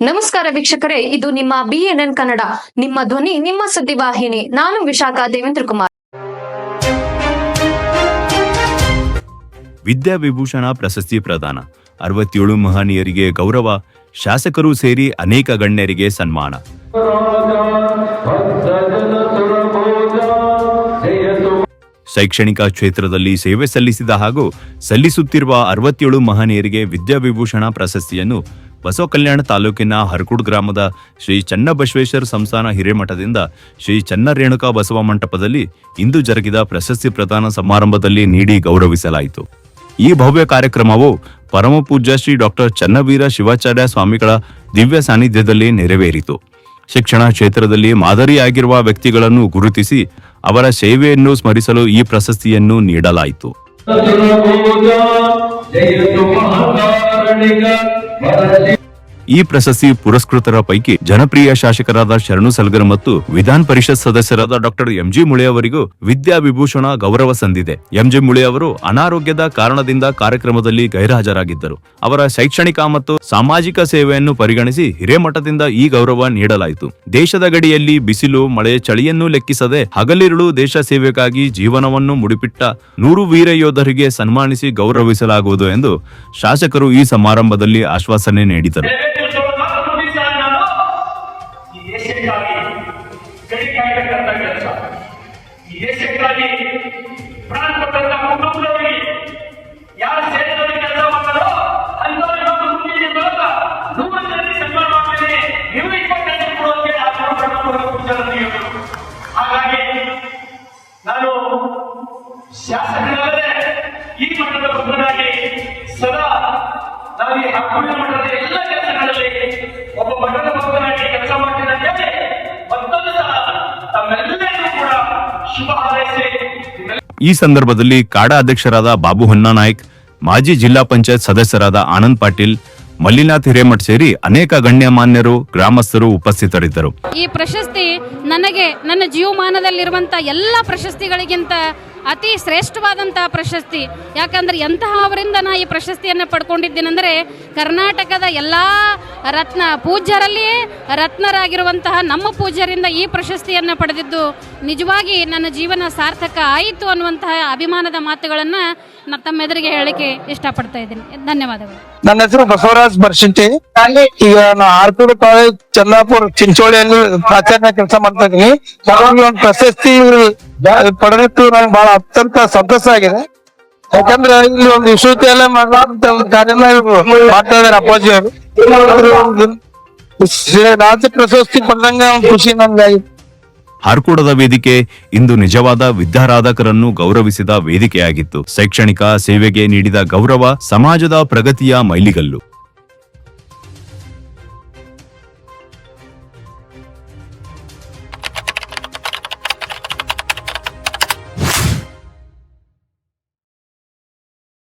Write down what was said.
ನಮಸ್ಕಾರ ವೀಕ್ಷಕರೇ, ಇದು ನಿಮ್ಮ ಬಿಎನ್ಎನ್ ಕನ್ನಡ, ನಿಮ್ಮ ಧ್ವನಿ, ನಿಮ್ಮ ಸುದ್ದಿವಾಹಿನಿ ನಾನು ವಿಶಾಖ ದೇವೇಂದ್ರ ಕುಮಾರ್ ವಿದ್ಯಾವಿಭೂಷಣ ಪ್ರಶಸ್ತಿ ಪ್ರದಾನ. ಅರವತ್ತೇಳು ಮಹನೀಯರಿಗೆ ಗೌರವ, ಶಾಸಕರು ಸೇರಿ ಅನೇಕ ಗಣ್ಯರಿಗೆ ಸನ್ಮಾನ. ಶೈಕ್ಷಣಿಕ ಕ್ಷೇತ್ರದಲ್ಲಿ ಸೇವೆ ಸಲ್ಲಿಸಿದ ಹಾಗೂ ಸಲ್ಲಿಸುತ್ತಿರುವ ಅರವತ್ತೇಳು ಮಹನೀಯರಿಗೆ ವಿದ್ಯಾವಿಭೂಷಣ ಪ್ರಶಸ್ತಿಯನ್ನು ಬಸವ ಕಲ್ಯಾಣ ತಾಲೂಕಿನ ಹರಕುಡ್ ಗ್ರಾಮದ ಶ್ರೀ ಚನ್ನಬಸವೇಶ್ವರ ಸಂಸ್ಥಾನ ಹಿರೇಮಠದಿಂದ ಶ್ರೀ ಚನ್ನ ರೇಣುಕಾ ಬಸವ ಮಂಟಪದಲ್ಲಿ ಇಂದು ಜರುಗಿದ ಪ್ರಶಸ್ತಿ ಪ್ರದಾನ ಸಮಾರಂಭದಲ್ಲಿ ನೀಡಿ ಗೌರವಿಸಲಾಯಿತು. ಈ ಭವ್ಯ ಕಾರ್ಯಕ್ರಮವು ಪರಮಪೂಜ್ಯ ಶ್ರೀ ಡಾಕ್ಟರ್ ಚನ್ನವೀರ ಶಿವಾಚಾರ್ಯ ಸ್ವಾಮಿಗಳ ದಿವ್ಯ ಸಾನ್ನಿಧ್ಯದಲ್ಲಿ ನೆರವೇರಿತು. ಶಿಕ್ಷಣ ಕ್ಷೇತ್ರದಲ್ಲಿ ಮಾದರಿಯಾಗಿರುವ ವ್ಯಕ್ತಿಗಳನ್ನು ಗುರುತಿಸಿ ಅವರ ಸೇವೆಯನ್ನು ಸ್ಮರಿಸಲು ಈ ಪ್ರಶಸ್ತಿಯನ್ನು ನೀಡಲಾಯಿತು. ಜಯ ಈ ಪ್ರಶಸ್ತಿ ಪುರಸ್ಕೃತರ ಪೈಕಿ ಜನಪ್ರಿಯ ಶಾಸಕರಾದ ಶರಣು ಸಲ್ಗರ್ ಮತ್ತು ವಿಧಾನ ಪರಿಷತ್ ಸದಸ್ಯರಾದ ಡಾಕ್ಟರ್ ಎಂಜಿ ಮುಳೆ ಅವರಿಗೂ ವಿದ್ಯಾವಿಭೂಷಣ ಗೌರವ ಸಂದಿದೆ. ಎಂಜಿ ಮುಳೆ ಅವರು ಅನಾರೋಗ್ಯದ ಕಾರಣದಿಂದ ಕಾರ್ಯಕ್ರಮದಲ್ಲಿ ಗೈರಹಾಜರಾಗಿದ್ದರು. ಅವರ ಶೈಕ್ಷಣಿಕ ಮತ್ತು ಸಾಮಾಜಿಕ ಸೇವೆಯನ್ನು ಪರಿಗಣಿಸಿ ಹಿರೇಮಠದಿಂದ ಈ ಗೌರವ ನೀಡಲಾಯಿತು. ದೇಶದ ಗಡಿಯಲ್ಲಿ ಬಿಸಿಲು, ಮಳೆ, ಚಳಿಯನ್ನು ಲೆಕ್ಕಿಸದೆ ಹಗಲಿರುಳು ದೇಶ ಸೇವೆಗಾಗಿ ಜೀವನವನ್ನು ಮುಡಿಪಿಟ್ಟ ನೂರು ವೀರ ಯೋಧರಿಗೆ ಸನ್ಮಾನಿಸಿ ಗೌರವಿಸಲಾಗುವುದು ಎಂದು ಶಾಸಕರು ಈ ಸಮಾರಂಭದಲ್ಲಿ ಆಶ್ವಾಸನೆ ನೀಡಿದರು. ದೇಶಕ್ಕಾಗಿ ಕಾಯ್ತಕ್ಕಂಥ ಕೆಲಸ. ಈ ದೇಶಕ್ಕಾಗಿ ಪ್ರಾಣ ಕೊಟ್ಟಂತ ಕುಟುಂಬದವರಿಗೆ ಯಾರು ಸೇನೆಯಲ್ಲಿ ಕೆಲಸ ಅಂತವರಿಗೆ ಒಂದು ಮುಂದಿನ ಮೂಲಕ ನೂರಲ್ಲಿ ಸನ್ಮಾನ ಮಾಡ್ತೇನೆ. ನೀವು ಇಪ್ಪತ್ತೈದು ಹಾಗಾಗಿ ನಾನು ಈ ಮಟ್ಟದ ಈ ಸಂದರ್ಭದಲ್ಲಿ ಕಾಡಾ ಅಧ್ಯಕ್ಷರಾದ ಬಾಬು ಹೊನ್ನಾನಾಯ್ಕ್, ಮಾಜಿ ಜಿಲ್ಲಾ ಪಂಚಾಯತ್ ಸದಸ್ಯರಾದ ಆನಂದ್ ಪಾಟೀಲ್, ಮಲ್ಲಿನಾಥ್ ಹಿರೇಮಠ್ ಸೇರಿ ಅನೇಕ ಗಣ್ಯಮಾನ್ಯರು, ಗ್ರಾಮಸ್ಥರು ಉಪಸ್ಥಿತರಿದ್ದರು. ಈ ಪ್ರಶಸ್ತಿ ನನಗೆ, ನನ್ನ ಜೀವಮಾನದಲ್ಲಿರುವಂತಹ ಎಲ್ಲ ಪ್ರಶಸ್ತಿಗಳಿಗಿಂತ ಅತಿ ಶ್ರೇಷ್ಠವಾದಂತಹ ಪ್ರಶಸ್ತಿ. ಯಾಕಂದ್ರೆ ಎಂತಹ ಅವರಿಂದ ನಾ ಈ ಪ್ರಶಸ್ತಿಯನ್ನು ಪಡ್ಕೊಂಡಿದ್ದೀನೆಂದರೆ ಕರ್ನಾಟಕದ ಎಲ್ಲ ರತ್ನ ಪೂಜ್ಯರಲ್ಲಿ ರತ್ನರಾಗಿರುವಂತಹ ನಮ್ಮ ಪೂಜ್ಯರಿಂದ ಈ ಪ್ರಶಸ್ತಿಯನ್ನು ಪಡೆದಿದ್ದು ನಿಜವಾಗಿ ನನ್ನ ಜೀವನ ಸಾರ್ಥಕ ಆಯಿತು ಅನ್ನುವಂತಹ ಅಭಿಮಾನದ ಮಾತುಗಳನ್ನು ತಮ್ಮ ತಮ್ಮೆದುರಿಗೆ ಹೇಳಲಿಕ್ಕೆ ಇಷ್ಟಪಡ್ತಾ ಇದ್ದೀನಿ. ಧನ್ಯವಾದಗಳು. ನನ್ನ ಹೆಸರು ಬಸವರಾಜ್ ಬರ್ಶಿಂಟಿ ಈಗ ನಾ ಆರ್ತೂರು ಕಾಲೇಜ್ ಚಂದಾಪುರ್ ಚಿಂಚೋಳಿಯಲ್ಲಿ ಪ್ರಾಚಾರ್ಯ ಕೆಲಸ ಮಾಡ್ತಾ ಇದ್ದೀನಿ. ಒಂದು ಪ್ರಶಸ್ತಿ ಪಡೆದಿತ್ತು ನಂಗೆ ಬಹಳ ಅತ್ಯಂತ ಸಂತಸ ಆಗಿದೆ. ಯಾಕಂದ್ರೆ ಇಲ್ಲಿ ಒಂದು ವಿಶ್ವವಿದ್ಯಾಲಯ ಇದಾರೆ ಅಪ್ಪಾಜಿ ಅವರು. ರಾಜ್ಯ ಪ್ರಶಸ್ತಿ ಪಡೆದಂಗ ಒಂದು ಖುಷಿ ನನ್ಗೆ ಹಾರ್ಕೂಡದ ವೇದಿಕೆ ಇಂದು ನಿಜವಾದ ವಿದ್ಯಾರಾಧಕರನ್ನು ಗೌರವಿಸಿದ ವೇದಿಕೆಯಾಗಿತ್ತು. ಶೈಕ್ಷಣಿಕ ಸೇವೆಗೆ ನೀಡಿದ ಗೌರವ ಸಮಾಜದ ಪ್ರಗತಿಯ ಮೈಲಿಗಲ್ಲು.